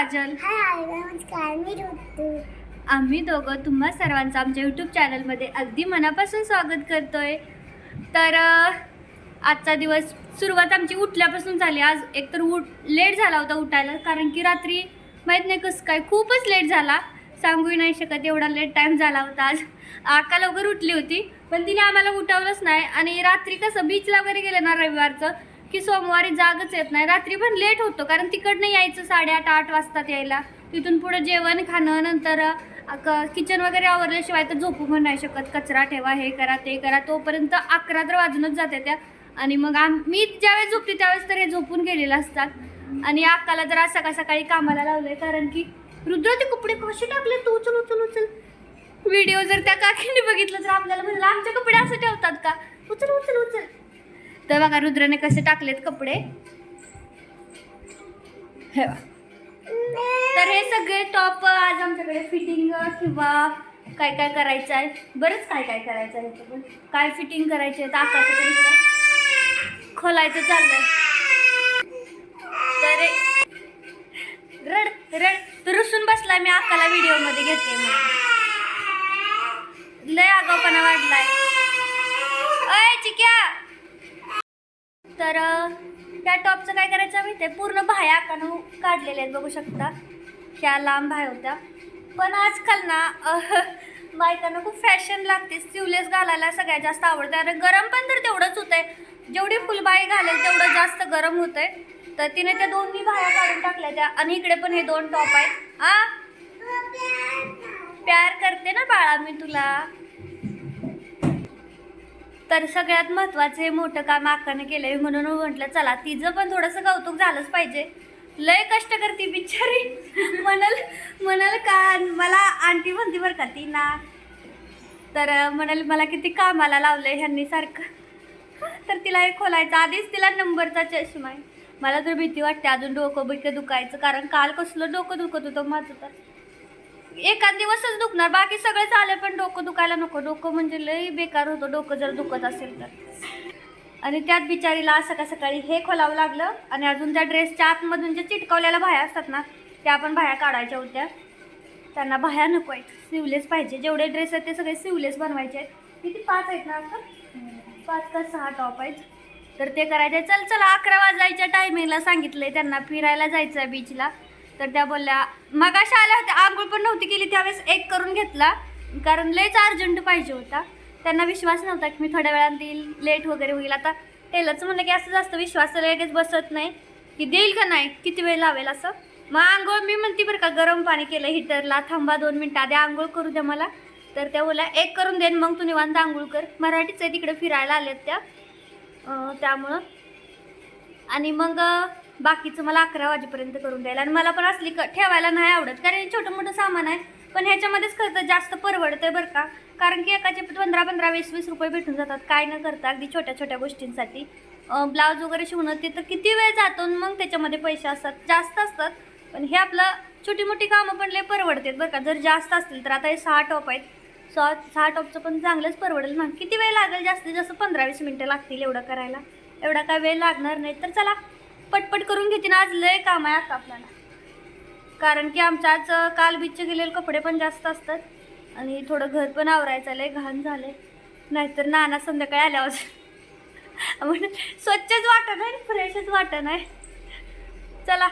काजल हाय नमस्कार. मी ऋतू. आम्ही दोघं तुम्हा सर्वांचं आमच्या यूट्यूब चॅनलमध्ये अगदी मनापासून स्वागत करतोय. तर आजचा दिवस सुरुवात आमची उठल्यापासून झाली. आज एकतर उठ लेट झाला होता उठायला कारण की रात्री माहीत नाही कसं काय खूपच लेट झाला. सांगूही नाही शकत एवढा लेट टाईम झाला होता आज. आका लवकर उठली होती पण तिने आम्हाला उठवलंच नाही. आणि रात्री कसं बीचला वगैरे गेलं ना रविवारचं की सोमवारी जागच येत नाही. रात्री पण लेट होतो कारण तिकडनं यायचं साडेआठ आठ वाजतात यायला. तिथून पुढे जेवण खाणं नंतर किचन वगैरे आवरल्याशिवाय तर झोपू पण नाही शकत. कचरा ठेवा हे करा ते करा. तोपर्यंत अकरा तर वाजूनच जाते त्या. आणि मग आम मी ज्यावेळेस झोपते त्यावेळेस तर हे झोपून गेलेलं असतात. आणि अक्काला तर आज सकाळ सकाळी कामाला लावलंय कारण की रुद्र ते कपडे कसे टाकले? तू उचल उचल उचल. व्हिडिओ जर त्या काकीने बघितलं तर आपल्याला म्हणलं आमचे कपडे असं ठेवतात का? उचल उचल उचल. तर बघा रुद्रने कसे टाकलेत कपडे. हे तर हे सगळे टॉप आज आमच्याकडे फिटिंग किंवा काय काय करायचं आहे? बरंच काय काय करायचं आहे पण. काय फिटिंग करायचे आहे? आकाचं तरी खोलायचं चाललंय. तर रड रड. तर रुसून बसलाय मी आकाला व्हिडिओमध्ये घेते मग लय आगाऊपणा वाढलाय. अय चिक्या! तर त्या टॉपचं काय करायचं आम्ही ते पूर्ण भाया आकानं काढलेल्या आहेत बघू शकता. ह्या लांब भाया होत्या. पण आजकाल ना बायकांना खूप फॅशन लागते. स्लीवलेस घालायला सगळ्यात जास्त आवडतं. आणि गरम पण तर तेवढंच होतंय. जेवढी फुलबाई घालेल तेवढं जास्त गरम होतंय. तर तिने त्या दोन्ही भाया काढून टाकल्या त्या. आणि इकडे पण हे दोन टॉप आहेत. आ? प्यार करते ना बाळा मी तुला. तर सगळ्यात महत्त्वाचं हे मोठं काम आकाने केलंय म्हणून म्हटलं चला तिचं पण थोडंसं कौतुक झालंच पाहिजे. लय कष्ट करते बिचारी. म्हणाल म्हणाल का मला आंटी म्हणती बरं का ती ना. तर म्हणाल मला किती कामाला लावलंय ह्यांनी सारखं. तर तिला हे खोलायचं आधीच तिला नंबरचा चष्मा आहे. मला तर भीती वाटते अजून डोकं बिकं दुखायचं कारण काल कसलं डोकं दुखत होतं माझं तर. एखाद दिवसच दुखणार. बाकी सगळे चालेल पण डोकं दुखायला नको. डोकं म्हणजे लई बेकार होतं. डोकं जर दुखत असेल तर. आणि त्यात बिचारीला आज सकाळ सकाळी हे खोलावं लागलं आणि अजून त्या ड्रेसच्या आतमधून जे चिटकवलेल्या भाया असतात ना त्या पण भाया काढायच्या होत्या. त्यांना भाया नको आहेत. सिवलेस पाहिजे. जेवढे ड्रेस आहेत ते सगळे सिवलेस बनवायचे आहेत. किती पाच आहेत ना आता? पाच का सहा टॉप आहेत. तर ते करायचे. चल चल अकरा वाजायच्या टायमिंगला सांगितलं आहे त्यांना. फिरायला जायचं आहे बीचला तर त्या बोलल्या मग अशा आल्या होत्या आंघोळ पण नव्हती केली त्यावेळेस एक करून घेतला. कारण लयच अर्जंट पाहिजे होता. त्यांना विश्वास नव्हता की मी थोड्या वेळात देईल लेट वगैरे होईल. आता टेलरचं म्हणलं की असं जास्त विश्वास लगेच बसत नाही. की देईल का नाही? किती वेळ लावेल असं? मग आंघोळ मी म्हणते बरं का गरम पाणी केलं हिटरला थांबा दोन मिनटं आधी आंघोळ करू द्या मला. तर त्या बोला एक करून देईन मग तू निवांत आंघोळ कर. मराठीच आहे तिकडे फिरायला आलेत त्या. त्यामुळं. आणि मग बाकीचं मला अकरा वाजेपर्यंत करून द्यायला. आणि मला पण असली क ठेवायला नाही आवडत कारण हे छोटं मोठं सामान आहे. पण ह्याच्यामध्येच खर्च जास्त परवडतंय बरं का. कारण की एकाचे पंधरा पंधरा वीस वीस रुपये भेटून जातात. काय न करता अगदी छोट्या छोट्या गोष्टींसाठी. ब्लाऊज वगैरे शिवणं ते तर किती वेळ जातो आणि मग त्याच्यामध्ये पैसे असतात. जास्त असतात. पण हे आपलं छोटी मोठी कामं पण लय परवडतात बरं का. जर जास्त असतील तर आता हे सहा टॉप आहेत. सहा सहा टॉपचं पण चांगलंच परवडेल ना. किती वेळ लागेल जास्तीत जास्त? पंधरा वीस मिनटं लागतील एवढं करायला. एवढा काय वेळ लागणार नाही. तर चला पटपट करून घेते ना आज लय काम आहे आता आपल्याला. कारण की आमच्या आज काल बीचचे गेलेले कपडे पण जास्त असतात. आणि थोडं घर पण आवरायचं लय घाण झालंय. नाहीतर नाना संध्याकाळी आल्यावर म्हणून स्वच्छच वाटत आहे फ्रेशच वाटत आहे. चला.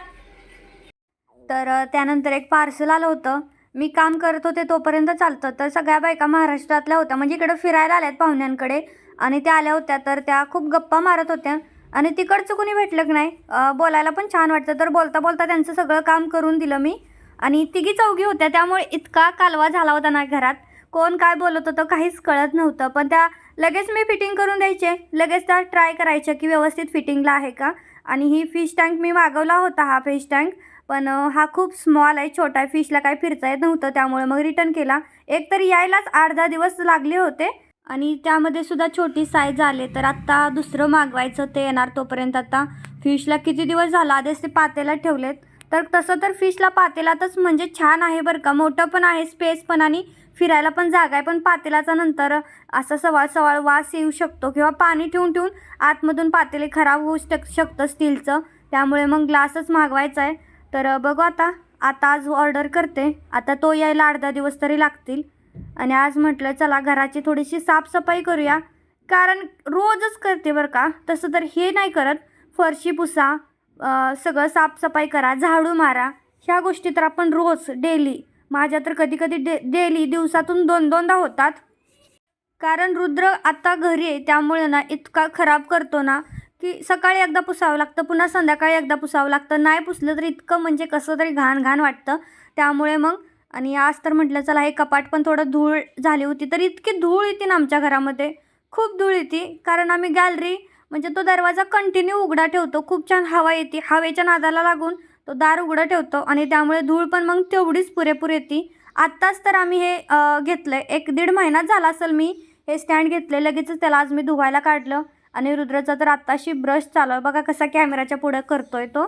तर त्यानंतर एक पार्सल आलं होतं. मी काम करत होते तोपर्यंत चालतं. तर सगळ्या बायका महाराष्ट्रातल्या होत्या. म्हणजे इकडं फिरायला आल्यात पाहुण्यांकडे. आणि त्या आल्या होत्या. तर त्या खूप गप्पा मारत होत्या. आणि तिकडचं कुणी भेटलं की नाही? बोलायला पण छान वाटतं. तर बोलता बोलता त्यांचं सगळं काम करून दिलं मी. आणि तिघी चौघी होत्या त्यामुळे इतका कालवा झाला होता ना घरात. कोण काय बोलत होतं काहीच कळत नव्हतं. पण त्या लगेच मी फिटिंग करून द्यायचे. लगेच त्या ट्राय करायच्या की व्यवस्थित फिटिंगला आहे का? आणि ही फिश टँक मी मागवला होता हा फिश टँक. पण हा खूप स्मॉल आहे छोटा आहे. फिशला काही फिरता येत नव्हतं. त्यामुळे मग रिटर्न केला. एक तर यायलाच आठ दहा दिवस लागले होते. आणि त्यामध्ये सुद्धा छोटी साईज आले तर आत्ता दुसरं मागवायचं ते येणार तोपर्यंत. आता फिशला किती दिवस झाला? आधीच ते पातेला ठेवलेत. तर तसं तर फिशला पातेलातच म्हणजे छान आहे बरं का. मोठं पण आहे स्पेस पण आणि फिरायला पण जागा आहे. पण पातेलाचा नंतर असा सवाळ सवाळ वास येऊ शकतो किंवा पाणी ठेवून ठेवून आतमधून पातेले खराब होऊ शक शकतं स्टीलचं. त्यामुळे मग ग्लासच मागवायचा आहे. तर बघू आता. आता आज ऑर्डर करते. आता तो यायला अर्धा दिवस तरी लागतील. आणि आज म्हटलं चला घराची थोडीशी साफसफाई करूया. कारण रोजच करते बरं का. तसं तर हे नाही करत. फरशी पुसा सगळं साफसफाई करा झाडू मारा. ह्या गोष्टी तर आपण रोज डेली. माझ्या तर कधी कधी डे डेली दिवसातून दोन दोनदा होतात. कारण रुद्र आता घरी आहे त्यामुळे ना इतका खराब करतो ना की सकाळी एकदा पुसावं लागतं पुन्हा संध्याकाळी एकदा पुसावं लागतं. नाही पुसलं तर इतकं म्हणजे कसं तरी घाण घाण वाटतं. त्यामुळे मग आणि आज तर म्हटलं चला हे कपाट पण थोडं धूळ झाली होती तर इतकी धूळ येते ना आमच्या घरामध्ये. खूप धूळ येते कारण आम्ही गॅलरी म्हणजे तो दरवाजा कंटिन्यू उघडा ठेवतो. खूप छान हवा येते हवेच्या नादाला लागून तो दार उघडं ठेवतो आणि त्यामुळे धूळ पण मग तेवढीच पुरेपूर येते. आत्ताच तर आम्ही हे घेतलं आहे एक दीड महिना झाला असेल मी हे स्टँड घेतले लगेचच त्याला आज मी धुवायला काढलं आणि रुद्रचा तर आत्ताशी ब्रश चालू आहे. बघा कसा कॅमेराच्या पुढं करतो आहे तो.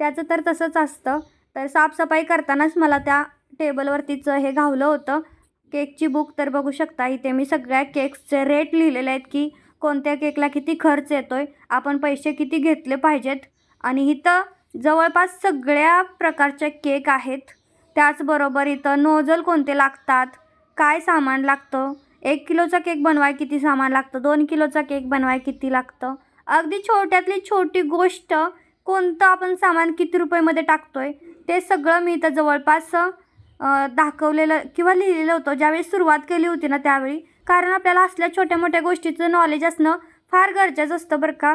त्याचं तर तसंच असतं. तर साफसफाई करतानाच मला त्या टेबलवरतीचं हे घावलं होतं. केकची बुक तर बघू शकता इथे मी सगळ्या केक्सचे रेट लिहिलेले आहेत की कोणत्या केकला किती खर्च येतो आहे आपण पैसे किती घेतले पाहिजेत. आणि इथं जवळपास सगळ्या प्रकारचे केक आहेत. त्याचबरोबर इथं नोझल कोणते लागतात काय सामान लागतं एक किलोचा केक बनवाय किती सामान लागतं दोन किलोचा केक बनवाय किती लागतं. अगदी छोट्यातली छोटी गोष्ट कोणतं आपण सामान किती रुपयेमध्ये आहे ते सगळं मी इथं जवळपास दाखवलेलं किंवा लिहिलेलं होतं. ज्यावेळी सुरुवात केली होती ना त्यावेळी. कारण आपल्याला असल्या छोट्या मोठ्या गोष्टीचं नॉलेज असणं फार गरजेचं असतं बरं का.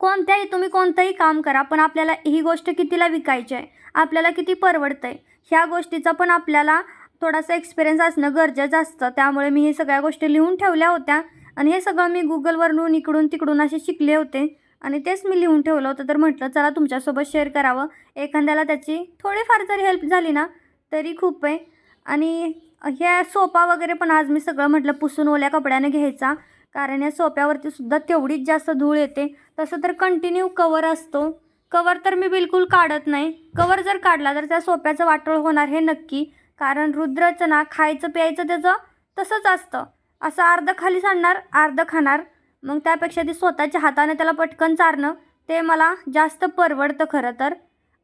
कोणत्याही तुम्ही कोणतंही काम करा पण आपल्याला ही गोष्ट कितीला विकायची आहे? आपल्याला किती परवडतं आहे ह्या गोष्टीचा पण आपल्याला थोडासा एक्सपिरियन्स असणं गरजेचं असतं. त्यामुळे मी हे सगळ्या गोष्टी लिहून ठेवल्या होत्या. आणि हे सगळं मी गुगलवरून इकडून तिकडून असे शिकले होते. आणि तेच मी लिहून ठेवलं होतं. तर म्हटलं चला तुमच्यासोबत शेअर करावं. एखाद्याला त्याची थोडीफार जरी हेल्प झाली ना तरी खूप आहे. आणि ह्या सोफा वगैरे पण आज मी सगळं म्हटलं पुसून ओल्या कपड्याने घ्यायचा. कारण या सोप्यावरती सुद्धा तेवढीच जास्त धूळ येते. तसं तर कंटिन्यू कवर असतो. कवर तर मी बिलकुल काढत नाही. कवर जर काढला तर त्या सोप्याचं वाटोळ होणार हे नक्की. कारण रुद्राचं ना खायचं प्यायचं त्याचं तसंच असतं. असं अर्धं खाली सांडणार अर्धं खाणार. मग त्यापेक्षा ती स्वतःच्या हाताने त्याला पटकन चारणं ते मला जास्त परवडतं खरं तर.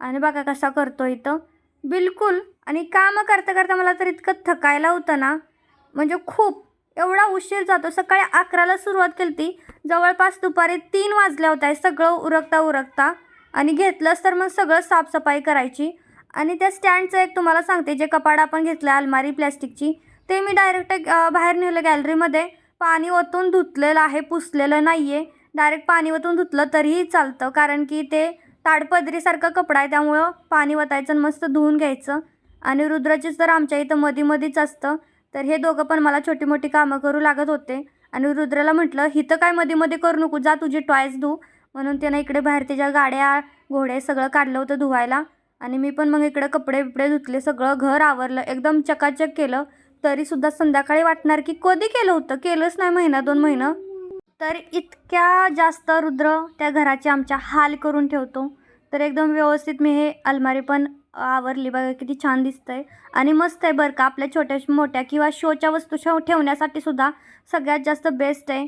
आणि बघा कसा करतो इथं. बिलकुल. आणि कामं करता करता मला तर इतकं थकायला होतं ना. म्हणजे खूप. एवढा उशीर जातो. सकाळी अकराला सुरुवात केली ती जवळपास दुपारी तीन वाजल्या होत्या. सगळं उरकता उरकता आणि घेतलंच तर मग सगळं साफसफाई करायची. आणि त्या स्टँडचं एक तुम्हाला सांगते. जे कपाड आपण घेतलं अलमारी प्लॅस्टिकची ते मी डायरेक्ट बाहेर नेलं गॅलरीमध्ये. पाणी ओतून धुतलेलं आहे. पुसलेलं नाही आहे डायरेक्ट पाणी ओतून धुतलं तरीही चालतं. कारण की ते ताडपदरीसारखं कपडा आहे त्यामुळं पाणी वतायचं आणि मस्त धुवून घ्यायचं. आणि रुद्राचीच तर आमच्या इथं मधी मधीच असतं. तर हे दोघं पण मला छोटी मोठी कामं करू लागत होते. आणि रुद्राला म्हटलं हिथं काय मध्ये मध्ये करू नको जा तुझी टॉयस धू. म्हणून त्यानं इकडे बाहेर त्याच्या गाड्या घोडे सगळं काढलं होतं धुवायला. आणि मी पण मग इकडे कपडे बिपडे धुतले सगळं घर आवरलं एकदम चकाचक केलं. तरीसुद्धा संध्याकाळी वाटणार की कधी केलं होतं? केलंच नाही महिना दोन महिना. तर इतक्या जास्त रुद्र त्या घराचे आमच्या हाल करून ठेवतो. तर एकदम व्यवस्थित मी हे अलमारी पण आवरली. बघा किती छान दिसतंय. आणि मस्त आहे बरं का आपल्या छोट्या मोठ्या किंवा शोच्या वस्तू शो ठेवण्यासाठी सुद्धा सगळ्यात जास्त बेस्ट आहे.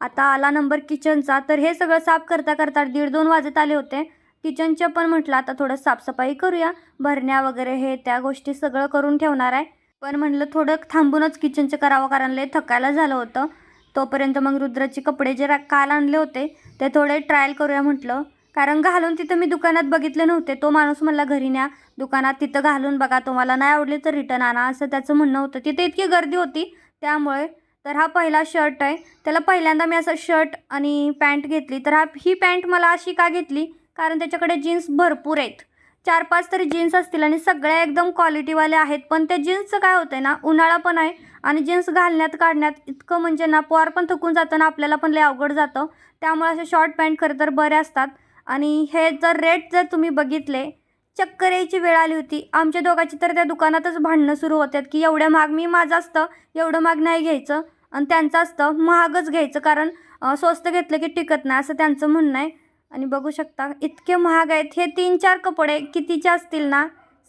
आता आला नंबर किचनचा तर हे सगळं साफ करता करता दीड दोन वाजत आले होते. किचनचे पण म्हटलं आता थोडं साफसफाई करूया. भरण्या वगैरे हे त्या गोष्टी सगळं करून ठेवणार आहे. पण म्हटलं थोडं थांबूनच किचनचं करावं कारण लय थकायला झालं होतं. तोपर्यंत मग रुद्राचे कपडे जे रा- काल आणले होते ते थोडे ट्रायल करूया म्हटलं. कारण घालून तिथं मी दुकानात बघितले नव्हते. तो माणूस म्हणला घरी न्या दुकानात तिथं घालून बघा तुम्हाला नाही आवडले तर रिटर्न आणा असं त्याचं म्हणणं होतं. तिथे इतकी गर्दी होती त्यामुळे. तर हा पहिला शर्ट आहे. त्याला पहिल्यांदा मी असं शर्ट आणि पॅन्ट घेतली. तर हा ही पॅन्ट मला अशी का घेतली? कारण त्याच्याकडे जीन्स भरपूर आहेत. चार पाच तरी जीन्स असतील आणि सगळ्या एकदम क्वालिटीवाल्या आहेत. पण त्या जीन्सचं काय होतं आहे ना उन्हाळा पण आहे आणि जीन्स घालण्यात काढण्यात इतकं म्हणजे ना पोर पण थकून जातं ना आपल्याला पण लय अवघड जातं. त्यामुळे असे शॉर्ट पॅन्ट खरं तर बरे असतात. आणि हे जर रेट जर तुम्ही बघितले चक्कर यायची वेळ आली होती. आमच्या दोघांची तर त्या दुकानातच भांडणं सुरू होतात की एवढ्या महाग मी माझं असतं एवढं महाग नाही घ्यायचं. आणि त्यांचं असतं महागच घ्यायचं कारण स्वस्त घेतलं की टिकत नाही असं त्यांचं म्हणणं आहे. आणि बघू शकता इतके महाग आहेत. हे तीन चार कपडे कितीचे असतील ना?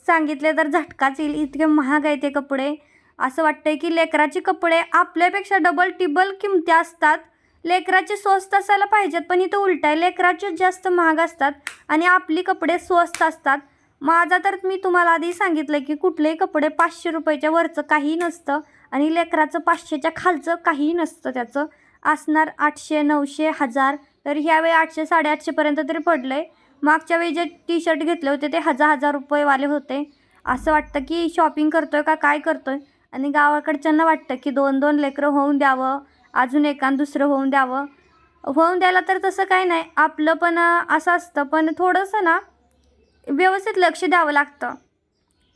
सांगितले तर झटकाच येईल. इतके महाग आहेत हे कपडे. असं वाटतंय की लेकराचे कपडे आपल्यापेक्षा डबल टिबल किमती असतात. लेकराचे स्वस्त असायला पाहिजेत पण इथं उलट आहे. लेकराचे जास्त महाग असतात आणि आपली कपडे स्वस्त असतात. माझा तर मी तुम्हाला आधी सांगितलं की कुठलेही कपडे पाचशे रुपयाच्या वरचं काही नसतं आणि लेकराचं पाचशेच्या खालचं काहीही नसतं त्याचं. असणार आठशे नऊशे हजार तर ह्यावेळी आठशे साडेआठशेपर्यंत तरी पडलं आहे मागच्या वेळी जे टी शर्ट घेतले होते ते हजार हजार रुपयेवाले होते. असं वाटतं की शॉपिंग करतोय का काय करतोय? आणि गावाकडच्यांना वाटतं की दोन दोन लेकरं होऊन द्यावं अजून एकान दुसरं होऊन द्यावं. होऊन द्यायला तर तसं काही नाही. आपलं पण असं असतं. पण थोडंसं ना व्यवस्थित लक्ष द्यावं लागतं.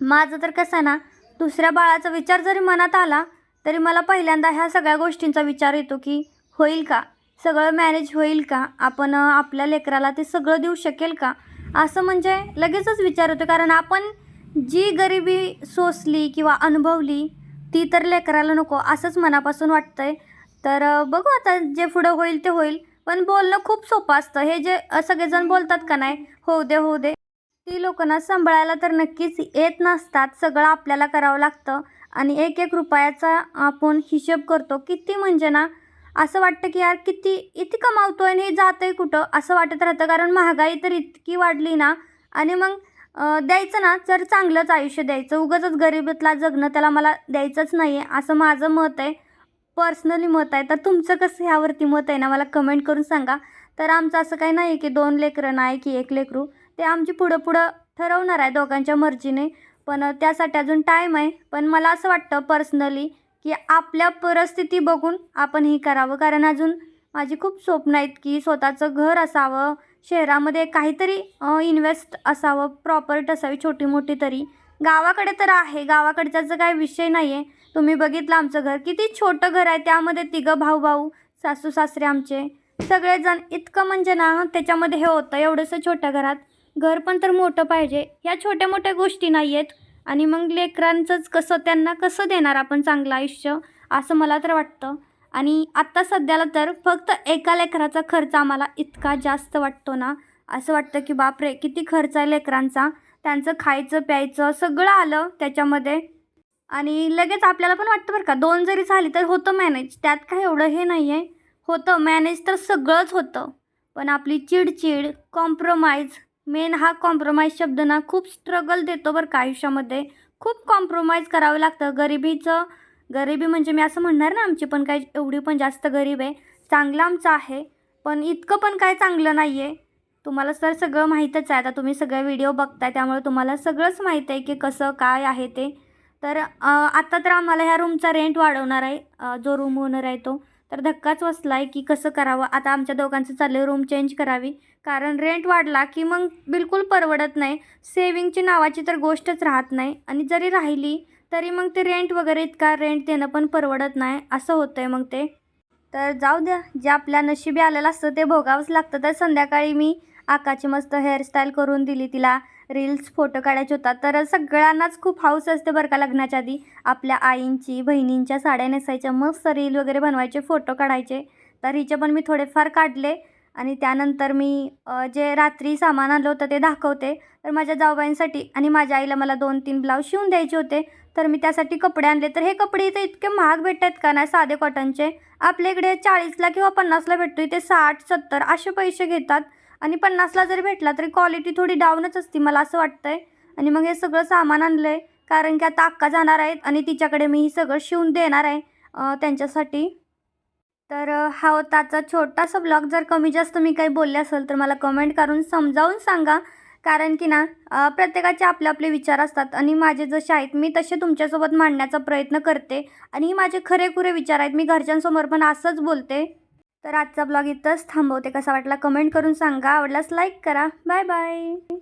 माझं तर कसं आहे ना दुसऱ्या बाळाचा विचार जरी मनात आला तरी मला पहिल्यांदा ह्या सगळ्या गोष्टींचा विचार येतो की होईल का? सगळं मॅनेज होईल का? आपण आपल्या लेकराला ते सगळं देऊ शकेल का? असं म्हणजे लगेचच विचार होतो. कारण आपण जी गरिबी सोसली किंवा अनुभवली ती तर लेकराला नको असंच मनापासून वाटतं आहे तर बघू आता जे पुढं होईल ते होईल. पण बोलणं खूप सोपं असतं. हे जे सगळेजण बोलतात का नाही? होऊ दे होऊ दे. ती लोकांना सांभाळायला तर नक्कीच येत नसतात. सगळं आपल्याला करावं लागतं. आणि एक एक रुपयाचा आपण हिशोब करतो. किती म्हणजे ना असं वाटतं की यार किती इतकी कमावतो आहे आणि हे जातं आहे कुठं? असं वाटत राहतं. कारण महागाई तर इतकी वाढली ना. आणि मग द्यायचं ना तर चांगलंच आयुष्य द्यायचं. उगाचच गरिबीतला जगणं त्याला मला द्यायचंच नाही आहे असं माझं मत आहे. पर्सनली मत आहे. तर तुमचं कसं ह्यावरती मत आहे ना मला कमेंट करून सांगा. तर आमचं असं काही नाही की दोन लेकरं नाही की एक लेकरू. ते आमची पुढं पुढं ठरवणार आहे दोघांच्या मर्जीने. पण त्यासाठी अजून टाईम आहे. पण मला असं वाटतं पर्सनली की आपल्या परिस्थिती बघून आपण हे करावं. कारण अजून माझी खूप स्वप्न आहेत की स्वतःचं घर असावं शहरामध्ये काहीतरी इन्व्हेस्ट असावं प्रॉपर्टी असावी छोटी मोठी तरी. गावाकडे तर आहे. गावाकडच्याचा काही विषय नाही आहे तुम्ही बघितलं आमचं घर. किती छोटं घर आहे. त्यामध्ये तिघं भाऊ भाऊ सासू सासरे आमचे. सगळेजण इतकं म्हणजे ना त्याच्यामध्ये हे होतं. एवढंसं छोट्या घरात. घर पण तर मोठं पाहिजे. ह्या छोट्या मोठ्या गोष्टी नाही आहेत आणि मग लेकरांचंच कसं त्यांना कसं देणार आपण चांगलं आयुष्य? असं मला तर वाटतं. आणि आत्ता सध्याला तर फक्त एका लेकराचा खर्च आम्हाला इतका जास्त वाटतो ना. असं वाटतं की बापरे किती खर्च आहे लेकरांचा. त्यांचं खायचं प्यायचं सगळं आलं त्याच्यामध्ये. आणि लगेच आपल्याला पण वाटतं बरं का दोन जरी झाली तर होतं मॅनेज त्यात काय एवढं हे नाही आहे होतं मॅनेज तर सगळंच होतं. पण आपली चिडचिड कॉम्प्रोमाइज मेन हा कॉम्प्रोमाइज शब्द ना खूप स्ट्रगल देतो बरं का आयुष्यामध्ये. खूप कॉम्प्रोमाइज करावं लागतं. गरिबीचं गरिबी म्हणजे मी असं म्हणणार ना आमची पण काही एवढी पण जास्त गरीब आहे. चांगलं आमचं आहे पण इतकं पण काय चांगलं नाही आहे तुम्हाला सर सगळं माहीतच आहे. आता तुम्ही सगळे व्हिडिओ बघताय त्यामुळे तुम्हाला सगळंच माहीत आहे की कसं काय आहे ते. तर आत्ता तर आम्हाला ह्या रूमचा रेंट वाढवणार आहे. जो रूम ओनर आहे तो. तर धक्काच बसला आहे की कसं करावं? आता आमच्या दोघांचं चाललं रूम चेंज करावी. कारण रेंट वाढला की मग बिलकुल परवडत नाही. सेविंगची नावाची तर गोष्टच राहत नाही. आणि जरी राहिली तरी मग ते रेंट वगैरे इतका रेंट देणं पण परवडत नाही. असं होतं आहे मग ते. तर जाऊ द्या. जे आपल्या नशिबी आलेलं असतं ते भोगावंच लागतं. तर संध्याकाळी मी आकाची मस्त हेअरस्टाईल करून दिली तिला. रील्स फोटो काढायचे होतात. तर सगळ्यांनाच खूप हाऊस असते बरं का लग्नाच्या आधी. आपल्या आईंची बहिणींच्या साड्या नेसायच्या मस्त रील वगैरे बनवायचे फोटो काढायचे. तर हिचे पण मी थोडेफार काढले. आणि त्यानंतर मी जे रात्री सामान आलं होतं ते दाखवते. तर माझ्या जाऊबाईंसाठी आणि माझ्या आईला मला दोन तीन ब्लाऊज शिवून द्यायचे होते. तर मी त्यासाठी कपडे आणले. तर हे कपडे इथे इतके महाग भेटतात का नाही? साधे कॉटनचे आपल्या इकडे चाळीसला किंवा पन्नासला भेटतो इथे साठ सत्तर असे पैसे घेतात. आणि पन्नासला जरी भेटला तरी क्वालिटी थोडी डाऊनच असते मला असं वाटतं आहे आणि मग हे सगळं सामान आणलं आहे कारण की आता अक्का जाणार आहेत आणि तिच्याकडे मी हे सगळं शिवून देणार आहे त्यांच्यासाठी. तर हा होताचा छोटासा ब्लॉग जर कमी जास्त मी काही बोलले असेल तर मला कमेंट करून समजावून सांगा. कारण की ना प्रत्येकाचे आपले आपले विचार असतात आणि माझे जसे आहेत मी तसे तुमच्यासोबत मांडण्याचा प्रयत्न करते. आणि माझे खरेखुरे विचार आहेत. मी घरच्यांसमोर पण असंच बोलते. तर आजचा ब्लॉग इथंच थांबवते. कसा वाटला कमेंट करून सांगा. आवडल्यास लाईक करा. Bye bye